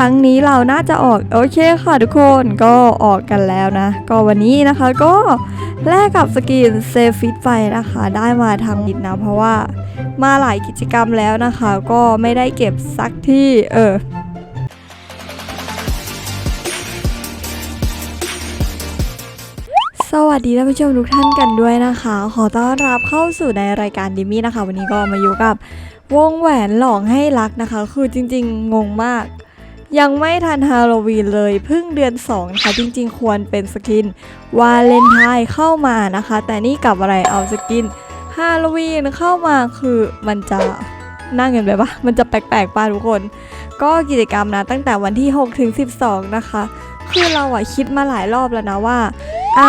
ครั้งนี้เราน่าจะออกโอเคค่ะทุกคนก็ออกกันแล้วนะ ก็วันนี้นะคะก็แลกกับสกินเซฟิตไปนะคะ ได้มาทางบิดนะเพราะว่ามาหลายกิจกรรมแล้วนะคะ ก็ไม่ได้เก็บสักที่เออสวัสดีท่านผู้ชมทุกท่านกันด้วยนะคะ ขอต้อนรับเข้าสู่ในรายการดิมี่นะคะ วันนี้ก็มาอยู่กับวงแหวนหลองให้รักนะคะ คือจริงๆ งงมาก ยังไม่ทันฮาโลวีนเลยเพิ่งเดือน2นะคะจริงๆ ควรเป็นสกินวาเลนไทน์เข้ามานะคะ แต่นี่กลับอะไรเอาสกินฮาโลวีนเข้ามาคือมันจะนั่งกันไปปะมันจะแปลกๆป่ะทุกคน ก็กิจกรรมนะตั้งแต่วันที่ 6 ถึง 12 นะคะ คือเราอะคิดมาหลายรอบแล้วนะว่า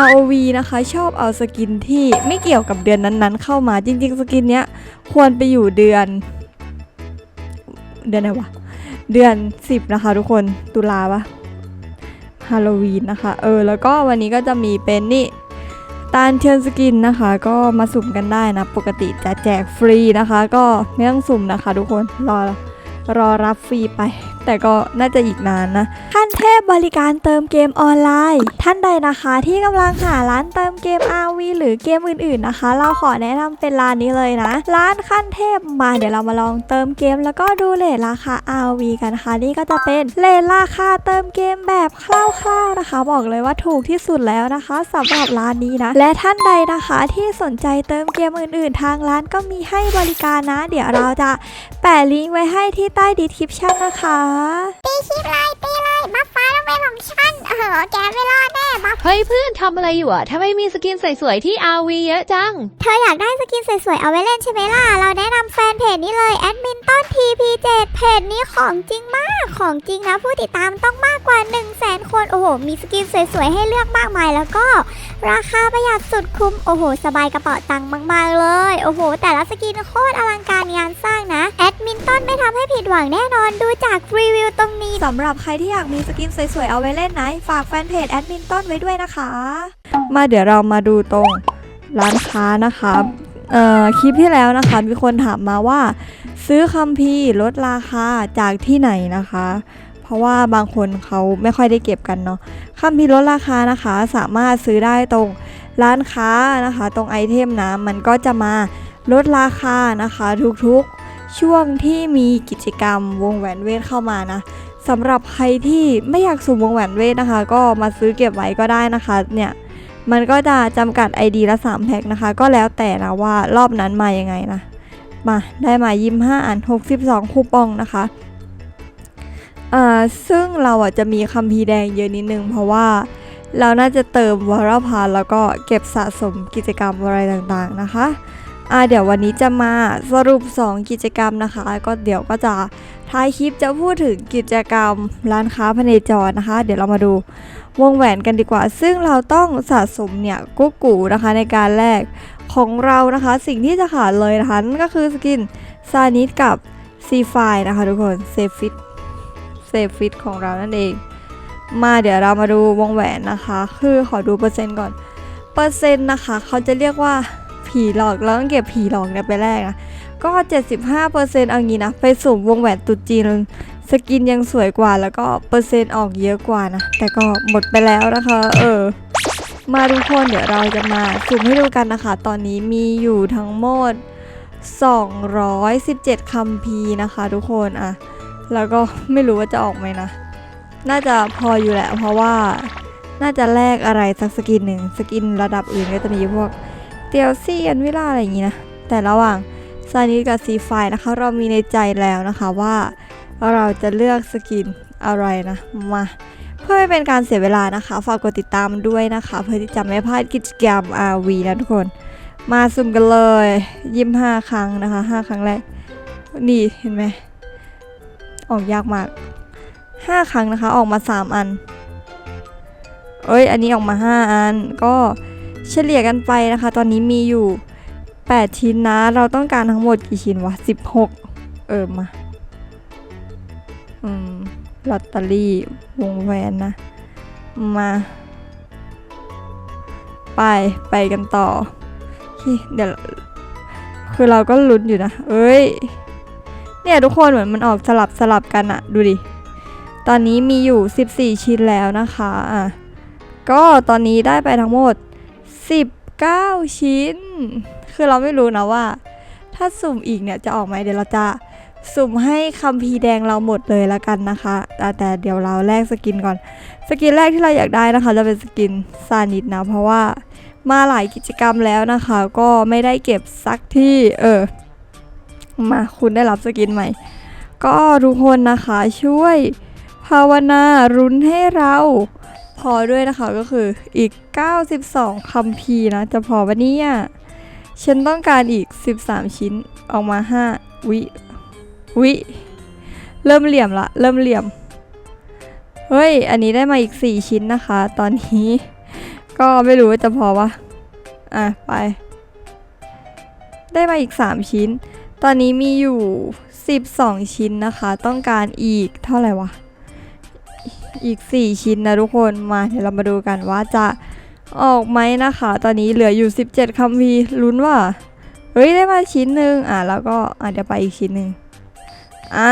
ROV นะคะชอบเอาสกินที่ไม่เกี่ยวกับเดือนนั้นๆ เข้ามาจริง ๆ สกินเนี้ยควรไปอยู่เดือน เดือนไหนวะ เดือน 10 นะคะ ทุกคนตุลาปะฮาโลวีนนะคะ เออ แล้วก็วันนี้ก็จะมีเป็นนี่ตาลเทียนสกินนะคะ ก็มาสุ่มกันได้นะ ปกติจะแจกฟรีนะคะ ก็ไม่ต้องสุ่มนะคะ ทุกคนรอรอรับฟรีไป แต่ก็น่าจะอีกนานนะ ขั้นเทพบริการเติมเกมออนไลน์ ท่านใดนะคะที่กำลังหาร้านเติมเกม RV หรือเกมอื่นๆนะคะ เราขอแนะนำเป็นร้านนี้เลยนะ ร้านขั้นเทพมาเดี๋ยวเรามาลองเติมเกม แล้วก็ดูเลทราคา RV กันนะคะนี่ก็จะเป็นเลทราคาเติมเกมแบบคร่าวๆนะคะ บอกเลยว่าถูกที่สุดแล้วนะคะสำหรับร้านนี้นะ และท่านใดนะคะที่สนใจเติมเกมอื่นๆ ทางร้านก็มีให้บริการนะ เดี๋ยวเราจะแปะลิงก์ไว้ให้ที่ใต้ดีคริปชั่นนะคะตีคลิปเลยตีเลยบัฟฟ้าต้องเป็นของฉันเออแกไม่รอดแน่บัฟเฮ้ยเพื่อนทำอะไรอยู่อะทำไมมีสกินสวยๆที่ RV เยอะจัง เธออยากได้สกินสวยๆเอาไว้เล่นใช่ไหมล่ะ เราแนะนำแฟนเพจนี้เลยแอดมินต้น TP7 เพจนี้ของจริงมาก ของจริงนะผู้ติดตามต้องมากกว่า 1 0 0 0 0แสนคน โอ้โห มีสกินสวยๆให้เลือกมากมายแล้วก็ ราคาประหยัดสุดคุ้ม โอ้โห สบายกระเป๋าตังค์มากๆเลย โอ้โห แต่ละสกินโคตรอลังการงานสร้างนะ แอดมินต้นไม่ทำให้ผิดหวังแน่นอน ดูจากรีวิวตรงนี้สำหรับใครที่อยากมีสกินสวยๆ เอาไว้เล่นนะ ฝากแฟนเพจแอดมินต้นไว้ด้วยนะคะ มาเดี๋ยวเรามาดูตรงร้านค้านะคะเอ่อคลิปที่แล้วนะคะ มีคนถามมาว่า ซื้อคัมภีร์ลดราคาจากที่ไหนนะคะ เพราะว่าบางคนเขาไม่ค่อยได้เก็บกันเนาะคัมภีร์ลดราคานะคะ สามารถซื้อได้ตรงร้านค้านะคะ ตรงไอเทมนะมันก็จะมาลดราคานะคะ ทุกๆ ช่วงที่มีกิจกรรมวงแหวนเวทเข้ามานะสำหรับใครที่ไม่อยากสุ่มวงแหวนเวทนะคะ ก็มาซื้อเก็บไว้ก็ได้นะคะเนี่ยมันก็จะจำกัด ID ละ 3 แพ็คนะคะ ก็แล้วแต่นะว่ารอบนั้นมายังไงนะมาได้มายิ้ม5อัน 62 คูปองนะคะอ่าซึ่งเราอะจะมีคัมภีแดงเยอะนิดนึง เพราะว่าเราน่าจะเติมวาระพานแล้วก็เก็บสะสมกิจกรรมอะไรต่างๆนะคะ อ่าเดี๋ยววันนี้จะมาสรุป 2 กิจกรรมนะคะ ก็เดี๋ยวก็จะท้ายคลิปจะพูดถึงกิจกรรมร้านค้าพเนจรนะคะ เดี๋ยวเรามาดูวงแหวนกันดีกว่า ซึ่งเราต้องสะสมเนี่ยกุ๊กกูนะคะในการแลกของเรานะคะ สิ่งที่จะขาดเลยนะคะนั่นก็คือสกินซานิสกับซีไฟนะคะทุกคนเซฟิตเซฟิตของเรานั่นเอง มาเดี๋ยวเรามาดูวงแหวนนะคะ คือขอดูเปอร์เซ็นต์ก่อน เปอร์เซ็นต์นะคะ เขาจะเรียกว่า ผีหลอกเราต้องเก็บผีหลอกเนี่ยไปแรกนะก็ 75%เอางี้นะ ไปสุ่มวงแหวนตุจีนสกินยังสวยกว่าแล้วก็เปอร์เซ็นต์ออกเยอะกว่านะ แต่ก็หมดไปแล้วนะคะ เออ มาทุกคนเดี๋ยวเราจะมาสุ่มให้ดูกันนะคะ ตอนนี้มีอยู่ทั้งหมด 217คัมภีร์นะคะทุกคนอะแล้วก็ไม่รู้ว่าจะออกไหมนะ น่าจะพออยู่แหละเพราะว่าน่าจะแลกอะไรสักสกินหนึ่งสกินระดับอื่นก็จะมีพวก เตียวซี่อันวิลาอะไรอย่างงี้นะ แต่ระหว่างซานิสกับซีไฟนะคะ เรามีในใจแล้วนะคะว่าเราจะเลือกสกินอะไรนะมาเพื่อไม่เป็นการเสียเวลานะคะ ฝากกดติดตามด้วยนะคะ เพื่อที่จะไม่พลาดกิจกรรม RV นะทุกคน มาสุ่มกันเลย ยิ้ม 5 ครั้งนะคะ 5 ครั้งแรกนี่เห็นไหมออกยากมาก 5 ครั้งนะคะ ออกมา 3 อัน เอ้ย อันนี้ออกมา 5 อันก็ เฉลี่ยกันไปนะคะ ตอนนี้มีอยู่ 8 ชิ้นนะ เราต้องการทั้งหมดกี่ชิ้นวะ 16 เออมา อืมลอตเตอรี่วงแหวนนะ มา ไปไปกันต่อเคเดี๋ยวคือเราก็ลุ้นอยู่นะ เอ้ย เนี่ยทุกคนเหมือนมันออกสลับสลับกันอะดูดิ ตอนนี้มีอยู่ 14 ชิ้นแล้วนะคะ อะ ก็ตอนนี้ได้ไปทั้งหมด 19 ชิ้น คือเราไม่รู้นะว่า ถ้าสุ่มอีกเนี่ยจะออกไหมเดี๋ยวเราจะสุ่มให้คัมภีแดงเราหมดเลยละกันนะคะ แต่แต่เดี๋ยวเราแลกสกินก่อน สกินแรกที่เราอยากได้นะคะ จะเป็นสกินซานิดนะ เพราะว่ามาหลายกิจกรรมแล้วนะคะ ก็ไม่ได้เก็บสักที่เออ มาคุณได้รับสกินใหม่ ก็ทุกคนนะคะช่วยภาวนารุนให้เรา พอด้วยนะคะก็คืออีก 92 คัมภีร์นะ จะพอปะเนี่ย ฉันต้องการอีก 13 ชิ้นออกมา 5 วิ วิ เริ่มเหลี่ยมละ เริ่มเหลี่ยม เฮ้ย อันนี้ได้มาอีก 4 ชิ้นนะคะ ตอนนี้ ก็ไม่รู้ว่าจะพอวะอะ ไป ได้มาอีก 3 ชิ้น ตอนนี้มีอยู่ 12 ชิ้นนะคะ ต้องการอีกเท่าไหร่วะ อีก 4 ชิ้นนะทุกคนมาเดี๋ยวเรามาดูกันว่าจะออกไหมนะคะ ตอนนี้เหลืออยู่ 17 คัมภีร์ลุ้นว่า เฮ้ย ได้มาชิ้นหนึ่งอะ แล้วก็อะเดี๋ยวไปอีกชิ้นหนึ่งอ่า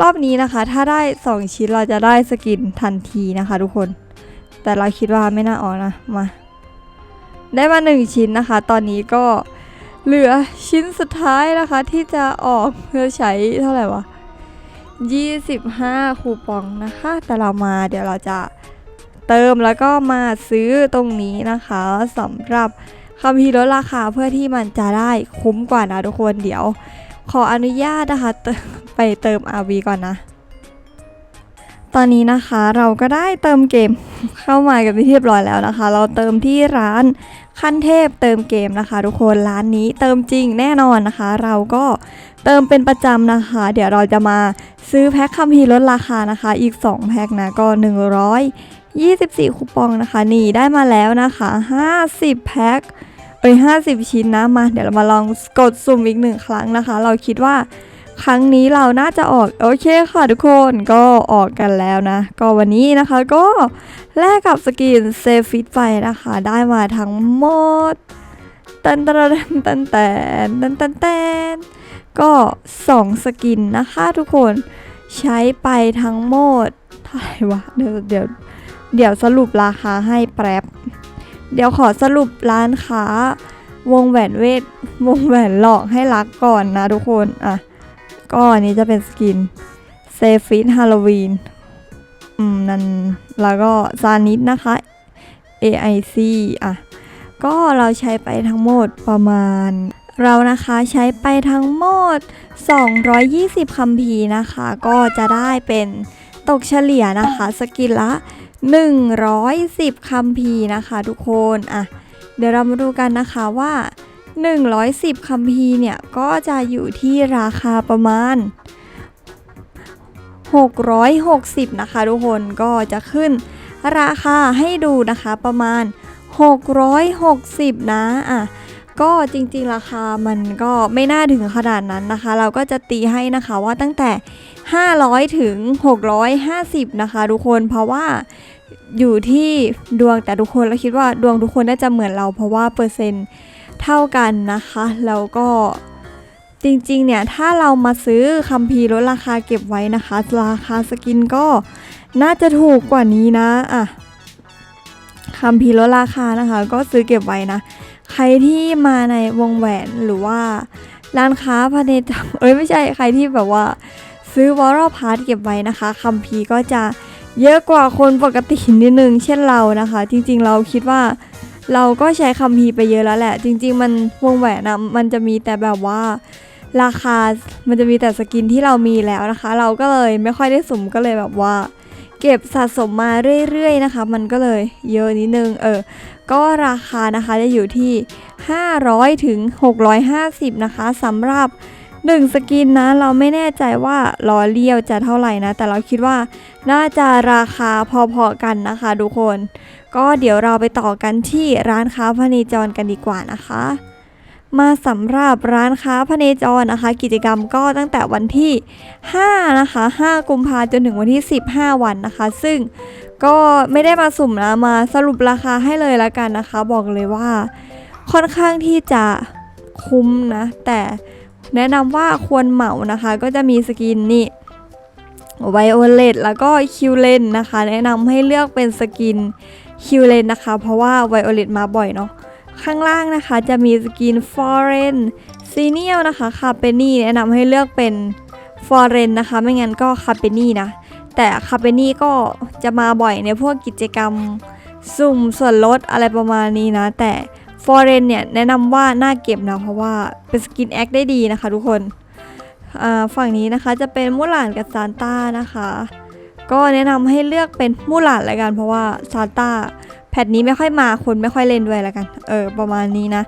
รอบนี้นะคะ ถ้าได้ 2 ชิ้นเราจะได้สกินทันทีนะคะ ทุกคน แต่เราคิดว่าไม่น่าออกนะมา ได้มา 1 ชิ้นนะคะ ตอนนี้ก็เหลือชิ้นสุดท้ายนะคะ ที่จะออกเพื่อใช้เท่าไหร่วะ 25 คูปองนะคะ แต่เรามาเดี๋ยวเราจะเติมแล้วก็มาซื้อตรงนี้นะคะสำหรับคำพีร์ลดราคาเพื่อที่มันจะได้คุ้มกว่านะทุกคนเดี๋ยว ขออนุญาตนะคะไปเติม RV ก่อนนะ ตอนนี้นะคะเราก็ได้เติมเกมเข้ามากันไปเรียบร้อยแล้วนะคะ เราเติมที่ร้าน ขั้นเทพเติมเกมนะคะ ทุกคนร้านนี้เติมจริงแน่นอนนะคะ เราก็เติมเป็นประจำนะคะ เดี๋ยวเราจะมาซื้อแพ็คคัมภีร์ลดราคานะคะ อีก 2 แพ็คนะก็ 124 คูปองนะคะ นี่ได้มาแล้วนะคะ 50 แพ็คเอ้ย50 ชิ้นนะมา เดี๋ยวเรามาลองกดสุ่มอีกหนึ่งครั้งนะคะ เราคิดว่า ครั้งนี้เราน่าจะออกโอเคค่ะทุกคนก็ออกกันแล้วนะ ก็วันนี้นะคะก็แลกกับสกินเซฟิตไปนะคะ ได้มาทั้งหมดตันตันตันตันตันตันตันก็ 2 สกินนะคะทุกคนใช้ไปทั้งหมดเท่าไหร่วะเดี๋ยวเดี๋ยวเดี๋ยวสรุปราคาให้แป๊บเดี๋ยวขอสรุปร้านค้าวงแหวนเวท วงแหวนหลอกให้รักก่อนนะทุกคน อะ ก็อันนี้จะเป็นสกินเซฟิตฮาโลวีนอืมนั่นแล้วก็ซานิดนะคะ AIC อะ ก็เราใช้ไปทั้งหมดประมาณ เรานะคะใช้ไปทั้งหมด 220คัมภีร์นะคะ ก็จะได้เป็นตกเฉลี่ยนะคะ สกินละ 110คัมภีร์นะคะทุกคน อะ เดี๋ยวเรามาดูกันนะคะว่า 110คัมภีร์เนี่ย ก็จะอยู่ที่ราคาประมาณ 660 นะคะทุกคนก็จะขึ้นราคาให้ดูนะคะประมาณ 660 นะอะก็จริงๆราคามันก็ไม่น่าถึงขนาดนั้นนะคะ เราก็จะตีให้นะคะว่าตั้งแต่ 500 ถึง 650 นะคะ ทุกคนเพราะว่าอยู่ที่ดวงแต่ทุกคนเราคิดว่าดวงทุกคนน่าจะเหมือนเราเพราะว่าเปอร์เซ็นต์ เท่ากันนะคะ แล้วก็จริงๆ เนี่ยถ้าเรามาซื้อคัมภีร์ลดราคาเก็บไว้นะคะ ราคาสกินก็น่าจะถูกกว่านี้นะอะคัมภีร์ลดราคานะคะ ก็ซื้อเก็บไว้นะ ใครที่มาในวงแหวนหรือว่าร้านค้าพาเนเอ้ยไม่ใช่ใครที่แบบว่า ซื้อวอลล์พาร์ทเก็บไว้นะคะคัมภีร์ก็จะเยอะกว่าคนปกตินิดนึงเช่นเรานะคะ จริงๆเราคิดว่า เราก็ใช้คัมภีไปเยอะแล้วแหละ จริง ๆ มันวงแหวนนะมันจะมีแต่แบบว่า ราคา มันจะมีแต่สกินที่เรามีแล้วนะคะ เราก็เลยไม่ค่อยได้สุ่มก็เลยแบบว่า เก็บสะสมมาเรื่อยๆนะคะ มันก็เลยเยอะนิดนึง เออ ก็ราคานะคะจะอยู่ที่ 500ถึง650 นะคะสำหรับ 1 สกินนะ เราไม่แน่ใจว่าล้อเลี้ยวจะเท่าไหร่นะ แต่เราคิดว่าน่าจะราคาพอๆกันนะคะทุกคน ก็เดี๋ยวเราไปต่อกันที่ร้านค้าพเนจรกันดีกว่านะคะ มาสำหรับร้านค้าพเนจรนะคะ กิจกรรมก็ตั้งแต่วันที่ 5 นะคะ 5 กุมภาจนถึงวันที่ 15 วันนะคะ ซึ่งก็ไม่ได้มาสุ่มนะมาสรุปราคาให้เลยละกันนะคะ บอกเลยว่า ค่อนข้างที่จะคุ้มนะ แต่ แนะนำว่าควรเหมานะคะ ก็จะมีสกินนี่ไวโอเลตแล้วก็คิวเลนนะคะ แนะนำให้เลือกเป็นสกินคิวเลนนะคะ เพราะว่าไวโอเลตมาบ่อยเนาะข้างล่างนะคะจะมีสกินฟอเรนซีเนียลนะคะคาเปนี่แนะนำให้เลือกเป็นฟอเรนนะคะ ไม่งั้นก็คาเปนี่นะ แต่คาเปนี่ก็จะมาบ่อยในพวกกิจกรรม สุ่มส่วนลดอะไรประมาณนี้นะ แต่ ฟอร์เรนเนี่ยแนะนำว่าน่าเก็บนะเพราะว่าเป็นสกินแอคได้ดีนะคะทุกคนฝั่งนี้นะคะจะเป็นมูหลานกับซานต้านะคะ ก็แนะนำให้เลือกเป็นมูหลานละกัน เพราะว่าซานต้าแพทนี้ไม่ค่อยมาคนไม่ค่อยเล่นด้วยละกัน เออประมาณนี้นะ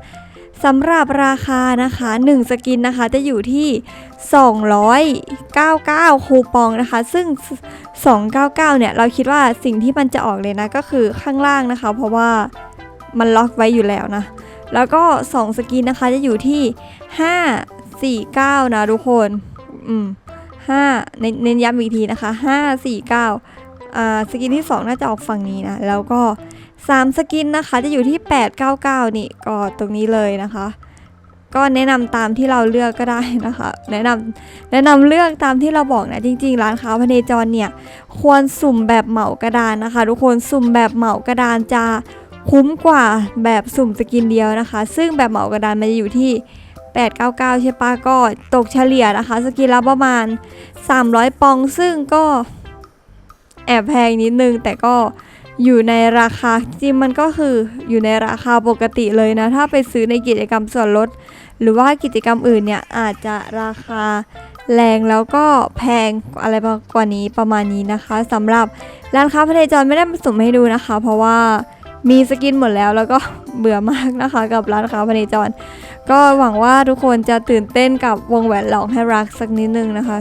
สำหรับราคานะคะ 1 สกินนะคะจะอยู่ที่ 299 คูปองนะคะ ซึ่ง 299 เนี่ยเราคิดว่าสิ่งที่มันจะออกเลยนะก็คือข้างล่างนะคะ เพราะว่า มันล็อกไว้อยู่แล้วนะ แล้วก็ 2 สกินนะคะจะอยู่ที่ 5 4 9 นะทุกคน อืม5เน้นเน้นย้ำอีกทีนะคะ 5 4 9อ่าสกินที่ 2 น่าจะออกฝั่งนี้นะ แล้วก็ 3 สกินนะคะจะอยู่ที่ 899 นี่ก็ตรงนี้เลยนะคะ ก็แนะนำตามที่เราเลือกก็ได้นะคะ แนะนำแนะนำเลือกตามที่เราบอกนะจริง ๆ ร้านค้าพเนจรเนี่ย ควรสุ่มแบบเหมากระดานนะคะ ทุกคนสุ่มแบบเหมากระดานจะ คุ้มกว่าแบบสุ่มสกินเดียวนะคะ ซึ่งแบบเหมากระดานมันจะอยู่ที่ 899 ใช่ปะก็ตกเฉลี่ยนะคะ สกินละประมาณ 300 ปอง ซึ่งก็แอบแพงนิดนึง แต่ก็อยู่ในราคาจริงมันก็คืออยู่ในราคาปกติเลยนะ ถ้าไปซื้อในกิจกรรมส่วนลด หรือว่ากิจกรรมอื่นเนี่ย อาจจะราคาแรงแล้วก็แพงอะไรกว่านี้ประมาณนี้นะคะสำหรับร้านค้าพเนจรไม่ได้มาสุ่มให้ดูนะคะ เพราะว่า มีสกินหมดแล้วแล้วก็เบื่อมากนะคะ กับร้านค้าพเนจร ก็หวังว่าทุกคนจะตื่นเต้นกับวงแหวนหลอกให้รักสักนิดนึงนะคะ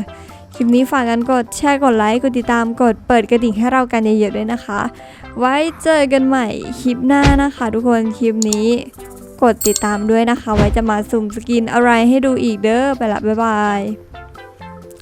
คลิปนี้ฝากกันกดแชร์กดไลค์กดติดตามกดเปิดกระดิ่งให้เรากันเยอะๆด้วยนะคะ ไว้เจอกันใหม่คลิปหน้านะคะ ทุกคนคลิปนี้กดติดตามด้วยนะคะ ไว้จะมาสุ่มสกินอะไรให้ดูอีกเด้อไปละบ๊ายบาย